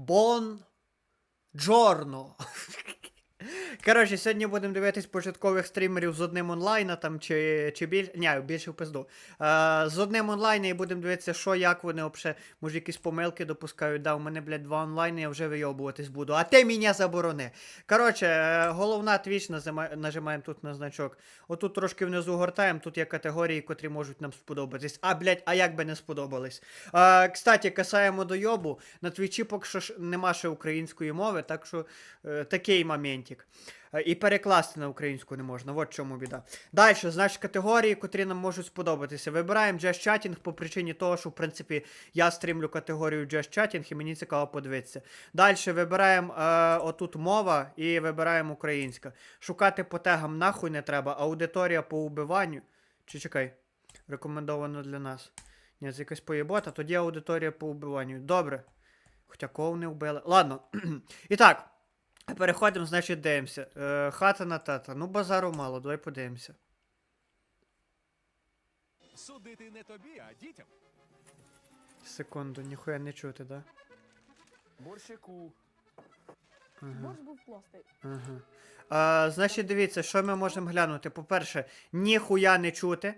Buon giorno. Коротше, сьогодні будемо дивитись початкових стрімерів з одним онлайна там чи, чи біль... Ні, більше в пизду. Е, з одним онлайна і будемо дивитися, що, як вони взагалі, може якісь помилки допускають. Да, у мене, блядь, два онлайни, я вже вийобуватись буду. А ти мене заборони. Коротше, е, головна твіч назима- нажимаємо тут на значок. Отут трошки внизу гортаємо, тут є категорії, котрі можуть нам сподобатись. А, блядь, а як би не сподобались. Е, кстати, касаємо дойобу. На твічі поки що нема ще української мови, так що е, такий моментик. Е, І перекласти на українську не можна, от чому біда. Далі, значить, категорії, котрі нам можуть сподобатися. Вибираємо Jazz Chatting по причині того, що, в принципі, я стрімлю категорію Jazz Chatting і мені цікаво подивитися. Далі вибираємо е, отут мова і вибираємо українська. Шукати по тегам нахуй не треба, аудиторія по убиванню. Чи чекай, рекомендовано для нас. Ні, це якась поєбота, тоді аудиторія по убиванню. Добре. Хоча кого не вбили. Ладно. І так. Переходимо, значить, дивимося. Е, хата на тата. Ну, базару мало, давай подивимося. Судити не тобі, а дітям. Секунду, ніхуя не чути, да? Борщику. Ага. Борщ був пластий. ага. А, значить, дивіться, що ми можемо глянути. По-перше, ніхуя не чути.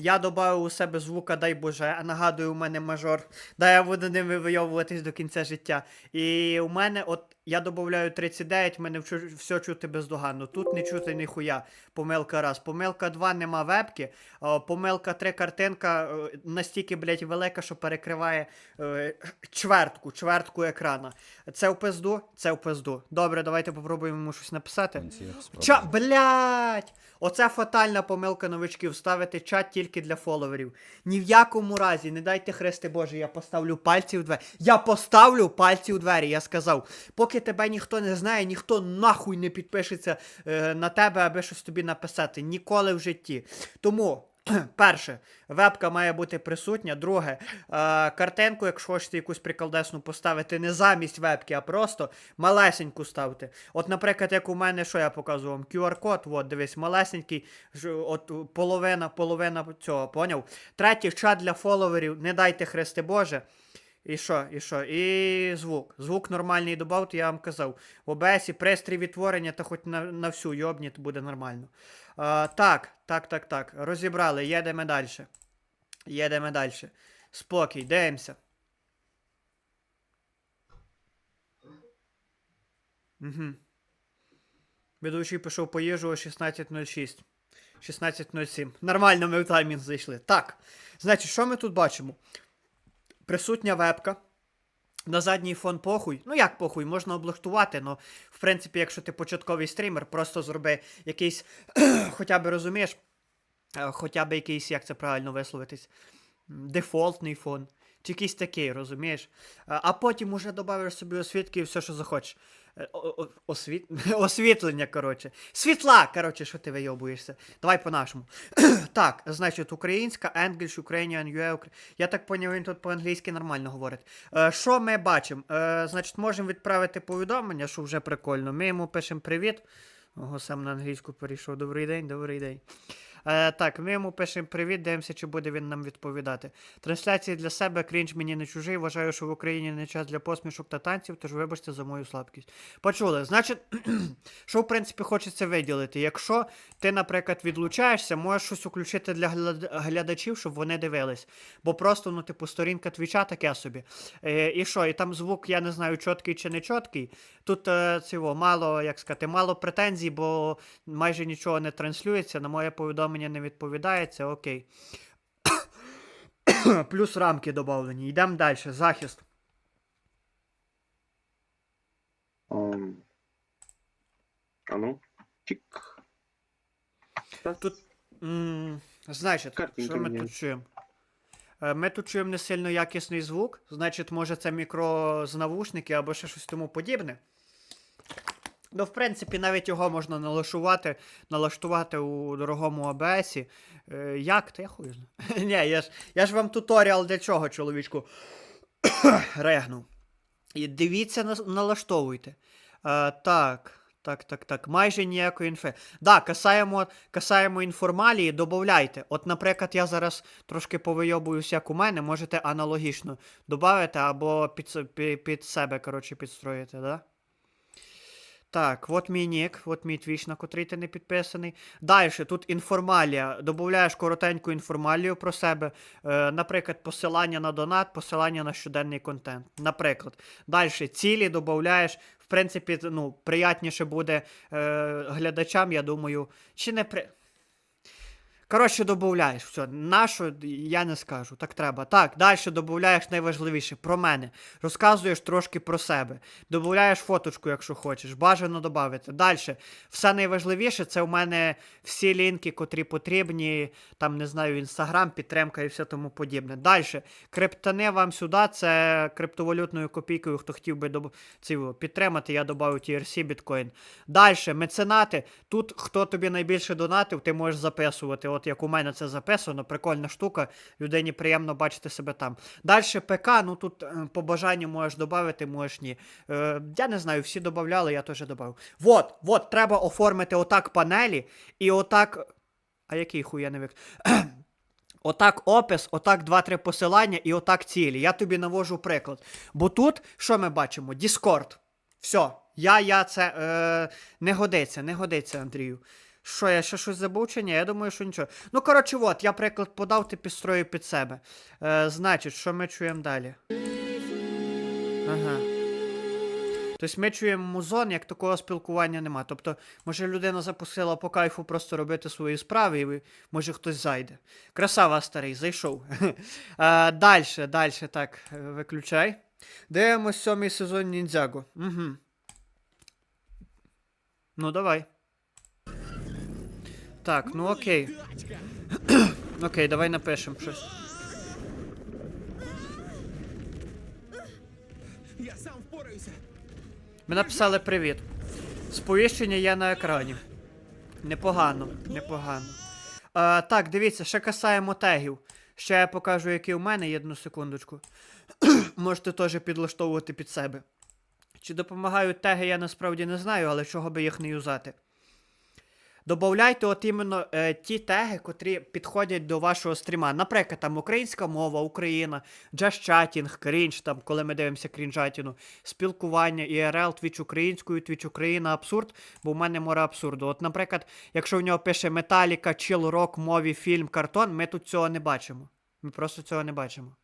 Я додав у себе звука, дай Боже, а нагадую, у мене мажор. Да, я буду ним вийовуватись до кінця життя. І у мене, от я додаю 39, мене вчу- все чути бездоганно. Тут не чути ніхуя. Помилка раз. Помилка 2 нема вебки. Помилка 3 картинка е, настільки, блядь, велика, що перекриває е, чвертку, чвертку екрана. Це в пизду, це в пизду. Добре, давайте попробуємо йому щось написати. Ча, блядь! Оце фатальна помилка новичків. Ставити чат тільки для фоловерів. Ні в якому разі, не дайте хрести Боже, я поставлю пальці в двері. Я поставлю пальці у двері, я сказав. Поки тебе ніхто не знає, ніхто нахуй не підпишеться е, на тебе, аби щось тобі написати. Ніколи в житті. Тому. Перше, вебка має бути присутня. Друге, е, картинку, якщо хочете якусь приколдесну поставити, не замість вебки, а просто малесеньку ставте. От, наприклад, як у мене, що я показував вам? QR-код, от, дивись, малесенький, от половина, половина цього, поняв? Третє, чат для фоловерів, не дайте хрести Боже. І що, і що? І звук. Звук нормальний добавте, я вам казав. В OBS пристрій відтворення, та хоч на, на всю йобніт буде нормально. А, так, так, так, так. Розібрали, їдемо далі. Їдемо далі. Спокій, дивимося. Угу. Ведучий пішов по їжу о 16.06. 16.07. Нормально ми в таймінг зайшли. Так. Значить, що ми тут бачимо? Присутня вебка. На задній фон похуй. Ну як похуй, можна облаштувати, але в принципі, якщо ти початковий стрімер, просто зроби якийсь, хоча б розумієш, е, хоча б якийсь, як це правильно висловитись, дефолтний фон. Чи якийсь такий, розумієш? А а потім уже додавиш собі освітки і все, що захочеш. Е, освіт... Освітлення, коротше. Світла, коротше, що ти вийобуєшся. Давай по-нашому. так, значить, українська, English, Ukrainian, UA, Я так поняв, він тут по-англійськи нормально говорить. Е, що ми бачимо? Е, значить, можемо відправити повідомлення, що вже прикольно. Ми йому пишемо привіт. Ого, сам на англійську перейшов. Добрий день, добрий день. Е, так, ми йому пишемо привіт, дивимося, чи буде він нам відповідати. Трансляції для себе, крінж мені не чужий. Вважаю, що в Україні не час для посмішок та танців, тож вибачте за мою слабкість. Почули. Значить, що в принципі хочеться виділити? Якщо ти, наприклад, відлучаєшся, можеш щось включити для глядачів, щоб вони дивились. Бо просто, ну, типу, сторінка твіча таке собі. Е, і що, і там звук, я не знаю, чіткий чи не чіткий. Тут е, цього мало, як сказати, мало претензій, бо майже нічого не транслюється, на моє повідомлення не відповідається, окей. Плюс рамки додавлені. Йдемо далі. Захист. Ам. А ну. Тік. Тут, м, значить, Картинка що ми мені. тут чуємо? Е, Ми тут чуємо не сильно якісний звук, значить, може це мікро з навушники або ще щось тому подібне. Ну, в принципі, навіть його можна налаштувати, налаштувати у дорогому ОБСі. Е, як? Та я хуй знаю. Ні, я ж, я ж вам туторіал для чого, чоловічку. Регнув. І дивіться, налаштовуйте. Е, так, Так, так, так. Майже ніякої інфи. Да, касаємо, касаємо інформалії, додавайте. От, наприклад, я зараз трошки повийобуюсь, як у мене, можете аналогічно додати або під, під себе, коротше, підстроїти, да? Так, от мій нік, от мій твіч, на котрий ти не підписаний. Далі, тут інформалія. Додаєш коротеньку інформалію про себе. Е, наприклад, посилання на донат, посилання на щоденний контент. Наприклад. Далі, цілі додаєш. В принципі, ну, приятніше буде е, глядачам, я думаю. Чи не при. Коротше, додаєш. Все, нашу я не скажу. Так треба. Так, далі додаєш найважливіше про мене. Розказуєш трошки про себе. Додаєш фоточку, якщо хочеш. Бажано додати. Далі. Все найважливіше це у мене всі лінки, котрі потрібні. Там, не знаю, інстаграм, підтримка і все тому подібне. Далі. Криптани вам сюди. Це криптовалютною копійкою, хто хотів би доб... ці, підтримати, я додав TRC біткоін. Далі, меценати. Тут хто тобі найбільше донатив, ти можеш записувати. От як у мене це записано, прикольна штука. Людині приємно бачити себе там. Далі ПК, ну тут е, по бажанню можеш додати, можеш ні. Е, я не знаю, всі додавали, я теж додав. Вот, вот, треба оформити отак панелі і отак. А який я. Отак опис, отак два-три посилання і отак цілі. Я тобі навожу приклад. Бо тут, що ми бачимо? Discord. Все. Я, я це е, не годиться, не годиться, Андрію. Що, я ще щось забув чи ні? Я думаю, що нічого. Ну, коротше, от, я приклад подав, ти підстроїв під себе. Е, значить, що ми чуємо далі? Ага. Тобто ми чуємо музон, як такого спілкування нема. Тобто, може людина запустила по кайфу просто робити свої справи, і може хтось зайде. Красава, старий, зайшов. Е, далі, далі, так, е, виключай. Дивимось сьомий сезон ніндзяго. Угу. Ну, давай. Так, ну окей. окей, давай напишемо щось. Я сам впораюся. Ми написали привіт. Сповіщення є на екрані. Непогано, непогано. Е, так, дивіться, ще касаємо тегів. Ще я покажу, які у мене, є одну секундочку. Можете теж підлаштовувати під себе. Чи допомагають теги, я насправді не знаю, але чого би їх не юзати. Добавляйте от іменно е, ті теги, котрі підходять до вашого стріма. Наприклад, там українська мова, Україна, джаз-чатінг, крінж, там, коли ми дивимося крінжатіну, спілкування, ІРЛ, твіч українською, твіч Україна, абсурд, бо в мене море абсурду. От, наприклад, якщо в нього пише Металіка, чіл, рок, мові, фільм, картон, ми тут цього не бачимо. Ми просто цього не бачимо.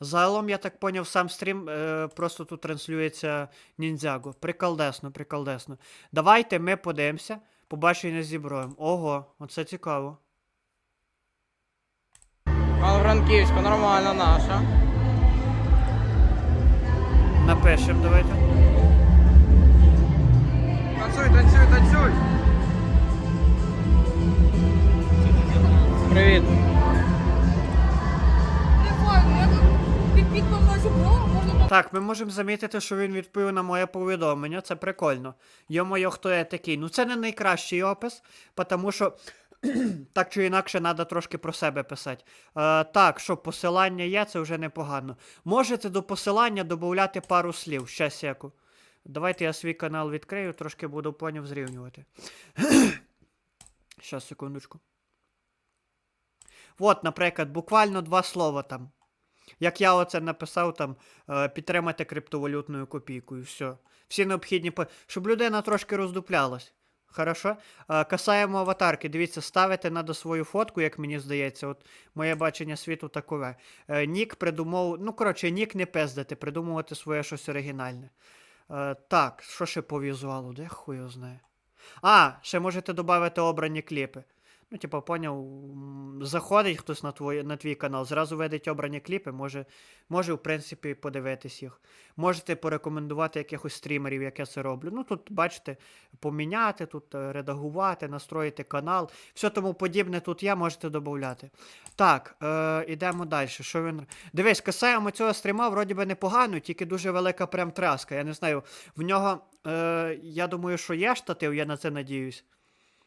Загалом, я так поняв, сам стрім е, просто тут транслюється ніндзяго. Приколдесно, приколдесно. Давайте ми подивимося. Побачення зі зброєм. Ого, оце цікаво. Франківська, нормально наша. Напишемо, давайте. Танцюй, танцюй, танцюй. Привіт. Так, ми можемо замітити, що він відповів на моє повідомлення. Це прикольно. Йо-моє, хто я такий? Ну, це не найкращий опис, тому що. так чи інакше, треба трошки про себе писати. Е, так, що посилання є, це вже непогано. Можете до посилання додати пару слів. Ще секу. Давайте я свій канал відкрию, трошки буду поняв зрівнювати. Щас, секундочку. От, наприклад, буквально два слова там. Як я оце написав там, е, підтримати криптовалютною копійкою. Все. Всі необхідні, щоб людина трошки роздуплялась. Хорошо? Е, Касаємо аватарки. Дивіться, ставити надо свою фотку, як мені здається. От моє бачення світу такове. Е, Нік придумав. Ну, коротше, нік не пиздити, придумувати своє щось оригінальне. Так, що ще по візуалу? Де хуй знає. А, ще можете додати обрані кліпи. Ну, типа, поняв, заходить хтось на твій, на твій канал, зразу видить обрані кліпи, може, може, в принципі, подивитись їх. Можете порекомендувати якихось стрімерів, як я це роблю. Ну, тут, бачите, поміняти, тут е, редагувати, настроїти канал. Все тому подібне тут є, можете додати. Так, е, ідемо далі. Що він... Дивись, касаємо цього стріма, вроді би непогано, тільки дуже велика прям тряска. Я не знаю, в нього, е, я думаю, що є штатив, я на це надіюсь.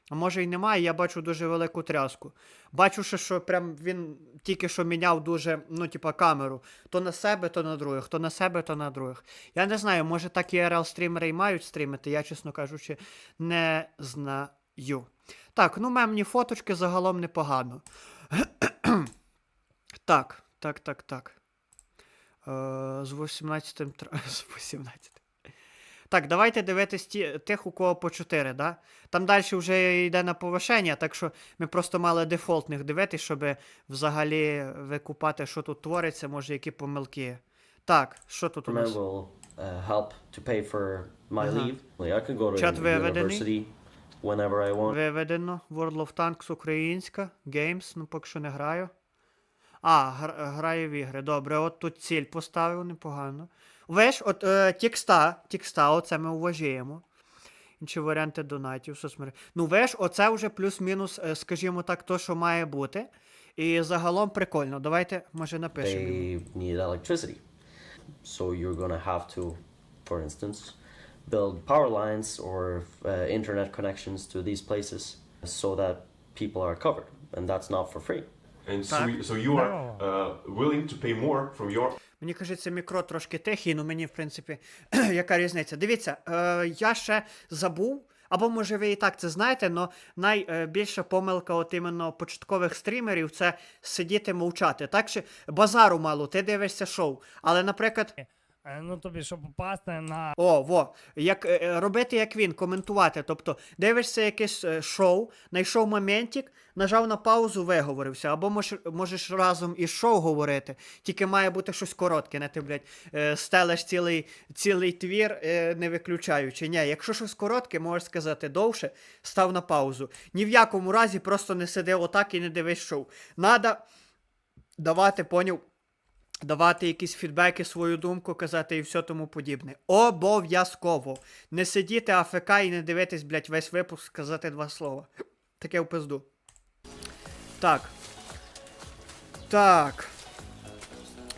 А може і немає, я бачу дуже велику тряску. Бачу, ще, що прям він тільки що міняв дуже, ну, типа, камеру. То на себе, то на других, то на себе, то на других. Я не знаю, може так ірл стрімери і мають стрімити, я, чесно кажучи, не знаю. Так, ну мемні фоточки загалом непогано. так, так, так, так. Е, з 18 з 18. Так, давайте дивитись ті, тих, у кого по 4, да? Там далі вже йде на повишення, так що ми просто мали дефолтних дивитись, щоб взагалі викупати, що тут твориться, може, які помилки. Так, що тут у нас? uh, help to pay for my leave. Like, I could go to Чат виведений. university whenever I want. Виведено. World of Tanks українська. Games, ну поки що не граю. А, гр- граю в ігри. Добре, от тут ціль поставив, непогано. Виш, от е, текста, текста, оце ми уважаємо. Інші варіанти донатів, соцмереж. Ну, виш, оце вже плюс-мінус, е, скажімо так, то, що має бути. І загалом прикольно. Давайте, може, напишемо. They need electricity. So you're gonna have to, for instance, build power lines or uh, internet connections to these places so that people are covered. And that's not for free. And so, Так. so you are uh, willing to pay more from your Мені кажеться, мікро трошки тихий, ну мені, в принципі, яка різниця. Дивіться, е, я ще забув, або може ви і так це знаєте, але найбільша помилка от іменно початкових стрімерів це сидіти мовчати. Так що базару мало, ти дивишся шоу. Але, наприклад, Е, Ну, тобі, щоб попасти на о, во, як е, е, робити як він, коментувати. Тобто, дивишся якесь шоу, знайшов моментик, нажав на паузу, виговорився. Або можеш, можеш разом із шоу говорити. Тільки має бути щось коротке, не ти, блядь, е, цілий, цілий твір, не виключаючи. Ні, якщо щось коротке, можеш сказати довше, став на паузу. Ні в якому разі просто не сиди отак і не дивись шоу. Надо давати, поняв давати якісь фідбеки, свою думку казати і все тому подібне. Обов'язково. Не сидіти АФК і не дивитись, блядь, весь випуск, сказати два слова. Таке в пизду. Так. Так.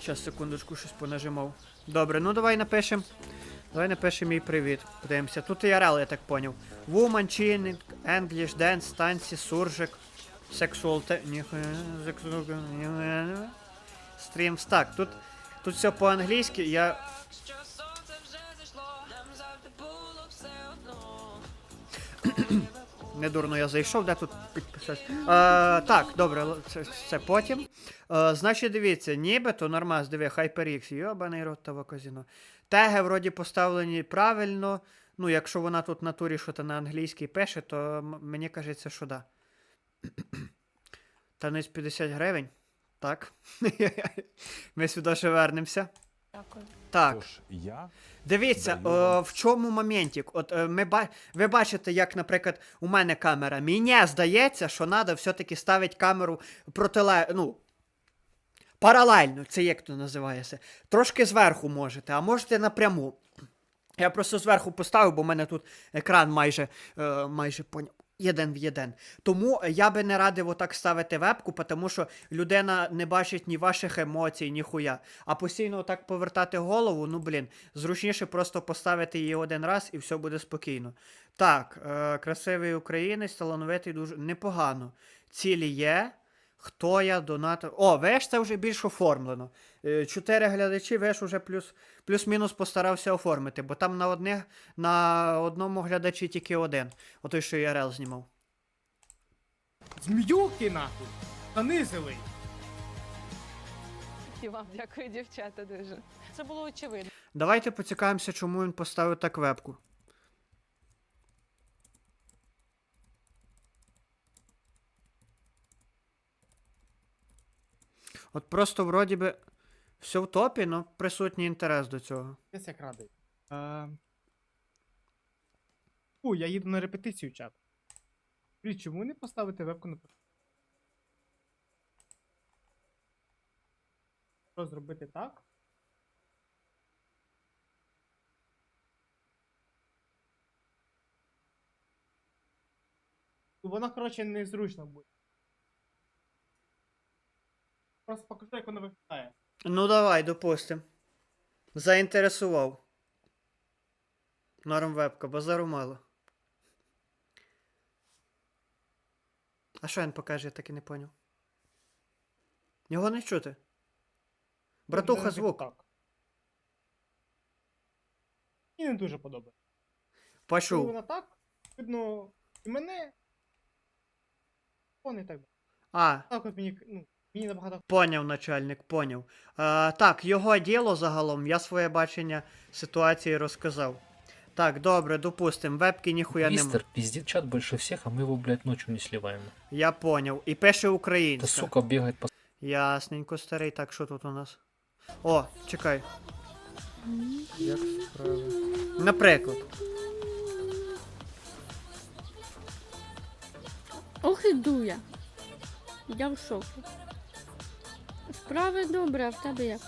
Щас, секундочку, щось понажимав. Добре, ну давай напишем. Давай напишем їй привіт. Подивимося. Тут і РЛ, я так поняв. Woman, Chinning, English, Dance, танці, суржик, те... Ніхуя, Стрімс. Так, тут, тут все по-англійськи, я. Недурно я зайшов, де тут підписати. Так, добре, це, це потім. Е, значить, дивіться, нібито нормас, диви, HyperX, йобаний рот того казіно. Теги вроді поставлені правильно. Ну, якщо вона тут в натурі щось на англійській пише, то мені кажеться, що да. Танець 50 гривень. Так. Ми сюди ще вернемося. Дякую. Так. Тож я Дивіться, Даю вам. в чому моментик? От е, ми ба... ви бачите, як, наприклад, у мене камера. Мені здається, що треба все-таки ставити камеру протиле... ну, паралельно, це як то називається. Трошки зверху можете, а можете напряму. Я просто зверху поставив, бо в мене тут екран майже, е, майже поняв. Єден в єден. Тому я би не радив отак ставити вебку, тому що людина не бачить ні ваших емоцій, ні хуя. А постійно отак повертати голову, ну блін, зручніше просто поставити її один раз і все буде спокійно. Так, е, красивий українець, талановитий дуже непогано. Цілі є. Хто я донатор? О, веш це вже більш оформлено. Е, Чотири глядачі, веш уже плюс, плюс-мінус постарався оформити, бо там на одних, на одному глядачі тільки один. Отой, що ІРЛ знімав. Зміюки нахуй! Занизили! І вам дякую, дівчата, дуже. Це було очевидно. Давайте поцікавимося, чому він поставив так вебку. От просто вроді би все в топі, але присутній інтерес до цього. Я як радий. Е... Фу, я їду на репетицію, чат. Блін, чому не поставити вебку на Що зробити так? Ну, Вона, коротше, незручно буде. Просто покажу, як вона виглядає. Ну давай, допустим. Заінтересував. Норм вебка, базару мало. А що він покаже, я так і не поняв. Його не чути. Братуха, звук. Так. Мені не дуже подобається. Коли вона так, видно і мене. Вони так. А, Так от мені, ну, мені набагато Поняв, начальник, поняв. Е, так, його діло загалом, я своє бачення ситуації розказав. Так, добре, допустим, вебки ніхуя нема. Мистер пиздит чат больше всех, а мы его, блядь, ночью не сливаем. Я поняв. І пише українська. сука бегает по Ясненько, старий. Так, що тут у нас? О, чекай. Як справи? Наприклад. Ох і дуя. Я в шокі. Справи добре, а в тебе як?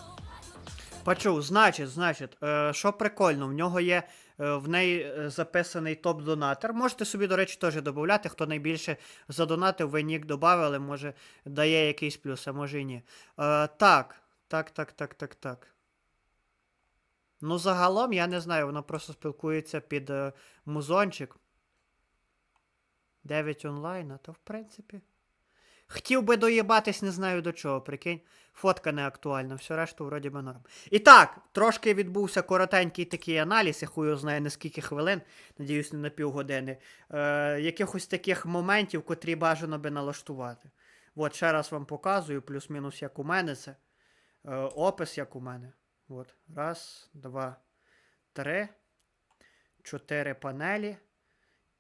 Почув, значить, значить, е, що прикольно, в нього є е, в неї е, записаний топ-донатор. Можете собі, до речі, теж додати, хто найбільше задонатив, ви нік додали, може дає якийсь плюс, а може і ні. Е, так, так, так, так, так, так. Ну, загалом, я не знаю, вона просто спілкується під е, музончик. 9 онлайн, а то в принципі. Хотів би доїбатись, не знаю до чого, прикинь. Фотка не актуальна, все решту вроді би норм. І так, трошки відбувся коротенький такий аналіз, я хую знаю на скільки хвилин, надіюсь, не на півгодини. Е, якихось таких моментів, котрі бажано би налаштувати. От, ще раз вам показую, плюс-мінус як у мене це. Е, опис як у мене. От. Раз, два, три, чотири панелі.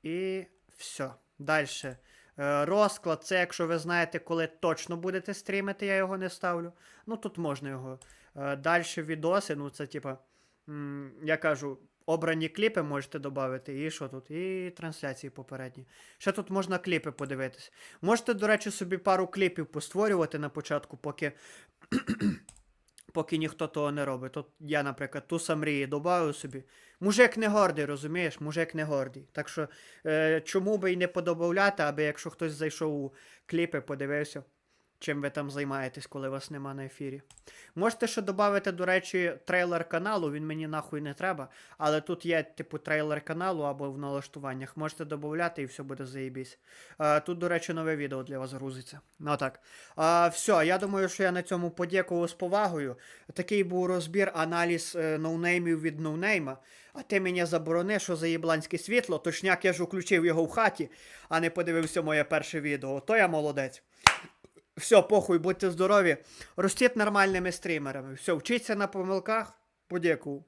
І все. Далі. Е, Розклад, це якщо ви знаєте, коли точно будете стрімити, я його не ставлю. Ну тут можна його. Е, Далі відоси, ну це типа, я кажу, обрані кліпи можете додати. І що тут? І трансляції попередні. Ще тут можна кліпи подивитись. Можете, до речі, собі пару кліпів постворювати на початку, поки. Поки ніхто того не робить. Тут я, наприклад, туса мрії додаю собі. Мужик не гордий, розумієш? Мужик не гордий. Так що е, чому би і не подобавляти, аби якщо хтось зайшов у кліпи, подивився, чим ви там займаєтесь, коли вас нема на ефірі. Можете ще додати, до речі, трейлер каналу, він мені нахуй не треба. Але тут є, типу, трейлер каналу або в налаштуваннях. Можете додати і все буде заєбісь. Е, тут, до речі, нове відео для вас грузиться. Ну так. А, все, я думаю, що я на цьому подякував з повагою. Такий був розбір, аналіз е, ноунеймів від ноунейма. А ти мені заборони, що за єбланське світло, точняк я ж включив його в хаті, а не подивився моє перше відео. То я молодець. Все, похуй, будьте здорові. Ростіть нормальними стрімерами. Все, вчіться на помилках. Подякував.